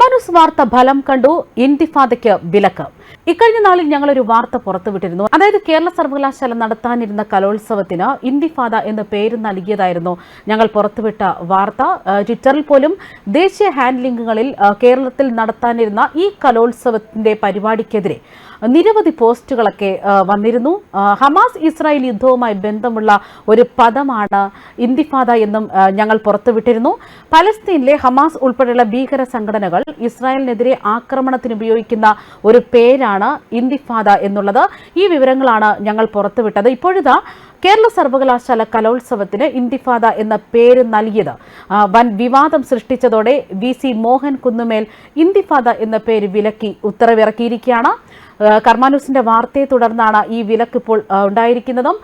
വാർത്ത ഫലം കണ്ടു ഇന്തിഫാദയ്ക്ക് വിലക്ക്. ഇക്കഴിഞ്ഞ നാളിൽ ഞങ്ങൾ ഒരു വാർത്ത പുറത്തുവിട്ടിരുന്നു. അതായത് കേരള സർവകലാശാല നടത്താനിരുന്ന കലോത്സവത്തിന് ഇന്തിഫാദ എന്ന പേര് നൽകിയതായിരുന്നു ഞങ്ങൾ പുറത്തുവിട്ട വാർത്ത. ട്വിറ്ററിൽ പോലും ദേശീയ ഹാൻഡ്ലിങ്ങുകളിൽ കേരളത്തിൽ നടത്താനിരുന്ന ഈ കലോത്സവത്തിന്റെ പരിപാടിക്കെതിരെ നിരവധി പോസ്റ്റുകളൊക്കെ വന്നിരുന്നു. ഹമാസ് ഇസ്രായേൽ യുദ്ധവുമായി ബന്ധമുള്ള ഒരു പദമാണ് ഇന്തിഫാദ എന്നും ഞങ്ങൾ പുറത്തുവിട്ടിരുന്നു. പലസ്തീനിലെ ഹമാസ് ഉൾപ്പെടെയുള്ള ഭീകര സംഘടനകൾ ഇസ്രായേലിനെതിരെ ആക്രമണത്തിന് ഉപയോഗിക്കുന്ന ഒരു പേരാണ് ഇന്തിഫാദ എന്നുള്ളത്. ഈ വിവരങ്ങളാണ് ഞങ്ങൾ പുറത്തുവിട്ടത്. ഇപ്പോഴിതാ കേരള സർവകലാശാല കലോത്സവത്തിന് ഇന്തിഫാദ എന്ന പേര് നൽകിയത്. വൻ വിവാദം സൃഷ്ടിച്ചതോടെ വി സി മോഹൻ കുന്നുമേൽ ഇന്തിഫാദ എന്ന പേര് വിലക്കി ഉത്തരവിറക്കിയിരിക്കുകയാണ്. കർമാനൂസിന്റെ വാർത്തയെ തുടർന്നാണ് ഈ വിലക്ക് ഇപ്പോൾ ഉണ്ടായിരിക്കുന്നതും.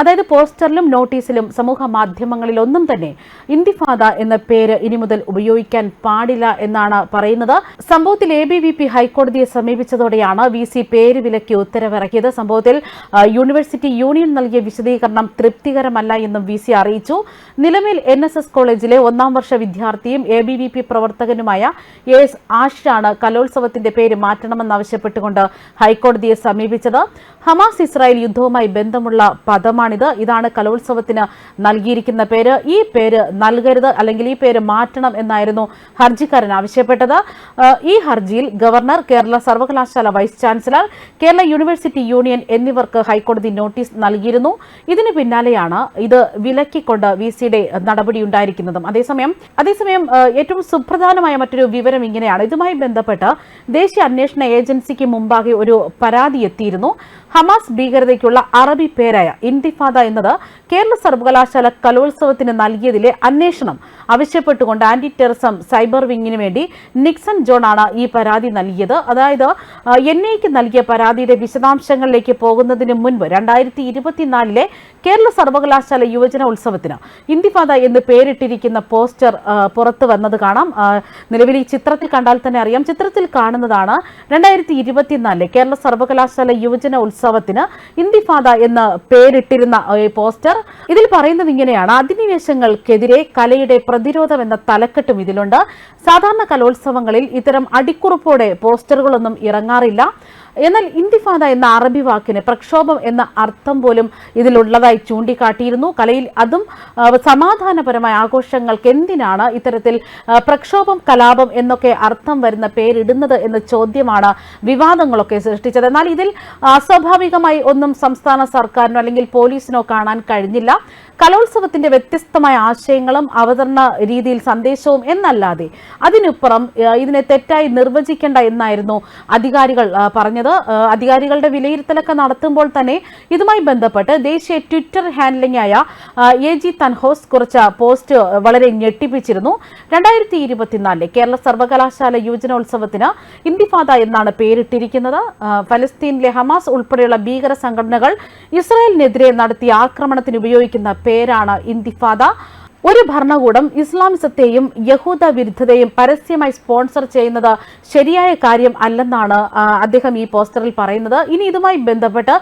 അതായത് പോസ്റ്ററിലും നോട്ടീസിലും സമൂഹ മാധ്യമങ്ങളിലൊന്നും തന്നെ ഇന്തിഫാദ എന്ന പേര് ഇനി മുതൽ ഉപയോഗിക്കാൻ പാടില്ല എന്നാണ് പറയുന്നത്. സംഭവത്തിൽ എ ബി വി പി ഹൈക്കോടതിയെ സമീപിച്ചതോടെയാണ് വി സി പേര് വിലക്കി ഉത്തരവിറക്കിയത്. സംഭവത്തിൽ യൂണിവേഴ്സിറ്റി യൂണിയൻ നൽകിയ വിശദീകരണം തൃപ്തികരമല്ല എന്നും വി സി അറിയിച്ചു. നിലമേൽ എൻ എസ് എസ് കോളേജിലെ ഒന്നാം വർഷ വിദ്യാർത്ഥിയും എ ബി വി പി പ്രവർത്തകനുമായ എ എസ് ആഷാണ് കലോത്സവത്തിന്റെ പേര് മാറ്റണമെന്നാവശ്യപ്പെട്ടുകൊണ്ട് ഹൈക്കോടതിയെ സമീപിച്ചത്. ഹമാസ് ഇസ്രായേൽ യുദ്ധവുമായി ബന്ധമുള്ള പദമാണിത്. ഇതാണ് കലോത്സവത്തിന് നൽകിയിരിക്കുന്ന പേര്. ഈ പേര് നൽകരുത് അല്ലെങ്കിൽ ഈ പേര് മാറ്റണം എന്നായിരുന്നു ഹർജിക്കാരൻ ആവശ്യപ്പെട്ടത്. ഈ ഹർജിയിൽ ഗവർണർ കേരള സർവകലാശാല vice chancellor Kerala university union എന്നിവർക്ക് ഹൈക്കോടതി നോട്ടീസ് നൽകിയിരുന്നു. ഇതിന് പിന്നാലെയാണ് ഇത് വിലക്കിക്കൊണ്ട് വി സിയുടെ നടപടി ഉണ്ടായിരിക്കുന്നതും അതേസമയം അതേസമയം ഏറ്റവും സുപ്രധാനമായ മറ്റൊരു വിവരം ഇങ്ങനെയാണ്. ഇതുമായി ബന്ധപ്പെട്ട് ദേശീയ അന്വേഷണ ഏജൻസിക്ക് മുമ്പാകെ ഒരു പരാതി എത്തിയിരുന്നു. ഹമാസ് ഭീകരതയ്ക്കുള്ള അറബി പേരായ ഇന്തിഫാദ എന്നത് കേരള സർവകലാശാല കലോത്സവത്തിന് നൽകിയതിലെ അന്വേഷണം ആവശ്യപ്പെട്ടുകൊണ്ട് ആന്റി ടെററിസം സൈബർ വിങ്ങിന് വേണ്ടി നിക്സൺ ജോൺ ആണ് ഈ പരാതി നൽകിയത്. അതായത് എൻ ഐക്ക് നൽകിയ പരാതിയുടെ വിശദാംശങ്ങളിലേക്ക് പോകുന്നതിന് മുൻപ് രണ്ടായിരത്തി ഇരുപത്തിനാലിലെ കേരള സർവകലാശാല യുവജന ഉത്സവത്തിന് ഇന്തിഫാദ എന്ന് പേരിട്ടിരിക്കുന്ന പോസ്റ്റർ പുറത്തു വന്നത് കാണാം. നിലവിൽ ഈ ചിത്രത്തിൽ കണ്ടാൽ തന്നെ അറിയാം. ചിത്രത്തിൽ കാണുന്നതാണ് രണ്ടായിരത്തി ഇരുപത്തിനാലിലെ കേരള സർവകലാശാല യുവജന ഉത്സവത്തിന് ഇന്തിഫാദ എന്ന് പേരിട്ടിരുന്ന പോസ്റ്റർ. ഇതിൽ പറയുന്നത് ഇങ്ങനെയാണ്. അധിനിവേശങ്ങൾക്കെതിരെ കലയുടെ പ്രതിരോധം എന്ന തലക്കെട്ടും ഇതിലുണ്ട്. സാധാരണ കലോത്സവങ്ങളിൽ ഇത്തരം അടിക്കുറിപ്പോടെ പോസ്റ്ററുകളൊന്നും ഇറങ്ങാറില്ല. എന്നാൽ ഇന്തിഫാദ എന്ന അറബി വാക്കിന് പ്രക്ഷോഭം എന്ന അർത്ഥം പോലും ഇതിലുള്ളതായി ചൂണ്ടിക്കാട്ടിയിരുന്നു. കലയിൽ അതും സമാധാനപരമായ ആഘോഷങ്ങൾക്ക് എന്തിനാണ് ഇത്തരത്തിൽ പ്രക്ഷോഭം കലാപം എന്നൊക്കെ അർത്ഥം വരുന്ന പേരിടുന്നത് എന്ന ചോദ്യമാണ് വിവാദങ്ങളൊക്കെ സൃഷ്ടിച്ചത്. എന്നാൽ ഇതിൽ അസ്വാഭാവികമായി ഒന്നും സംസ്ഥാന സർക്കാരിനോ അല്ലെങ്കിൽ പോലീസിനോ കാണാൻ കഴിഞ്ഞില്ല. കലോത്സവത്തിന്റെ വ്യത്യസ്തമായ ആശയങ്ങളും അവതരണ രീതിയിൽ സന്ദേശവും എന്നല്ലാതെ അതിനപ്പുറം ഇതിനെ തെറ്റായി നിർവചിക്കേണ്ട എന്നായിരുന്നു അധികാരികൾ പറഞ്ഞത്. അധികാരികളുടെ വിലയിരുത്തലൊക്കെ നടത്തുമ്പോൾ തന്നെ ഇതുമായി ബന്ധപ്പെട്ട് ദേശീയ ട്വിറ്റർ ഹാൻഡ്ലിംഗ് ആയ എ ജി തൻഹോസ് കുറിച്ച പോസ്റ്റ് വളരെ ഞെട്ടിപ്പിച്ചിരുന്നു. രണ്ടായിരത്തി ഇരുപത്തിനാലിലെ കേരള സർവകലാശാല യുവജനോത്സവത്തിന് ഇന്തിഫാദ എന്നാണ് പേരിട്ടിരിക്കുന്നത്. ഫലസ്തീനിലെ ഹമാസ് ഉൾപ്പെടെയുള്ള ഭീകര സംഘടനകൾ ഇസ്രായേലിനെതിരെ നടത്തിയ ആക്രമണത്തിന് ഉപയോഗിക്കുന്ന പേരാണ് ഇന്തിഫാദ. ഒരു ഭരണകൂടം ഇസ്ലാമിസത്തെയും യഹൂദ വിരുദ്ധതയും പരസ്യമായി സ്പോൺസർ ചെയ്യുന്നത് ശരിയായ കാര്യം അല്ലെന്നാണ് അദ്ദേഹം ഈ പോസ്റ്ററിൽ പറയുന്നത്. ഇനി ഇതുമായി ബന്ധപ്പെട്ട്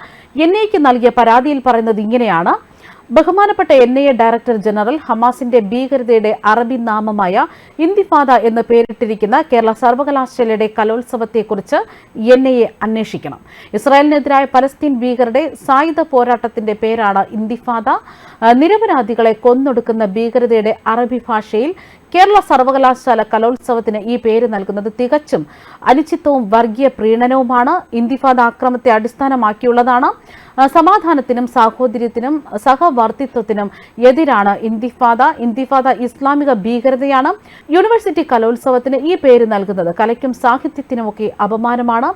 എൻ ഐക്ക് നൽകിയ പരാതിയിൽ പറയുന്നത് ഇങ്ങനെയാണ്. ബഹുമാനപ്പെട്ട N I A director general ഹമാസിന്റെ ഭീകരതയുടെ അറബി നാമമായ ഇന്തിഫാദ എന്ന് പേരിട്ടിരിക്കുന്ന കേരള സർവകലാശാലയുടെ കലോത്സവത്തെക്കുറിച്ച് എൻ ഐ എ അന്വേഷിക്കണം. ഇസ്രായേലിനെതിരായ പലസ്തീൻ ഭീകരരുടെ സായുധ പോരാട്ടത്തിന്റെ പേരാണ് ഇന്തിഫാദ. നിരപരാധികളെ കൊന്നൊടുക്കുന്ന ഭീകരതയുടെ അറബി ഭാഷയിൽ കേരള സർവകലാശാല കലോത്സവത്തിന് ഈ പേര് നൽകുന്നത് തികച്ചും അനിശ്ചിത്വവും വർഗീയ പ്രീണനവുമാണ്. ഇന്തിഫാദ ആക്രമത്തെ അടിസ്ഥാനമാക്കിയുള്ളതാണ്. സമാധാനത്തിനും സാഹോദര്യത്തിനും സഹവർത്തിത്വത്തിനും എതിരാണ് ഇന്തിഫാദ. ഇന്തിഫാദ ഇസ്ലാമിക ഭീകരതയാണ്. യൂണിവേഴ്സിറ്റി കലോത്സവത്തിന് ഈ പേര് നൽകുന്നത് കലയ്ക്കും സാഹിത്യത്തിനുമൊക്കെ അപമാനമാണ്.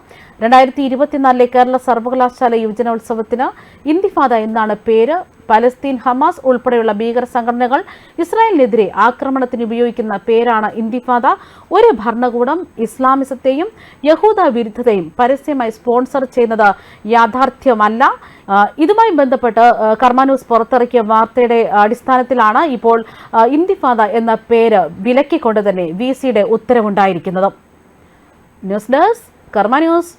രണ്ടായിരത്തി ഇരുപത്തിനാലിലെ കേരള സർവകലാശാല യുവജനോത്സവത്തിന് ഇന്തിഫാദ എന്നാണ് പേര്. പലസ്തീൻ ഹമാസ് ഉൾപ്പെടെയുള്ള ഭീകര സംഘടനകൾ ഇസ്രായേലിനെതിരെ ആക്രമണത്തിന് ഉപയോഗിക്കുന്ന പേരാണ് ഇന്തിഫാദ. ഒരു ഭരണകൂടം ഇസ്ലാമിസത്തെയും യഹൂദ വിരുദ്ധതയും പരസ്യമായി സ്പോൺസർ ചെയ്യുന്നത് യാഥാർത്ഥ്യമല്ല. ഇതുമായി ബന്ധപ്പെട്ട് കർമാനൂസ് പുറത്തിറക്കിയ വാർത്തയുടെ അടിസ്ഥാനത്തിലാണ് ഇപ്പോൾ ഇന്തിഫാദ എന്ന പേര് വിലക്കിക്കൊണ്ട് തന്നെ വി സിയുടെ ഉത്തരവുണ്ടായിരിക്കുന്നത്. News desk Karma news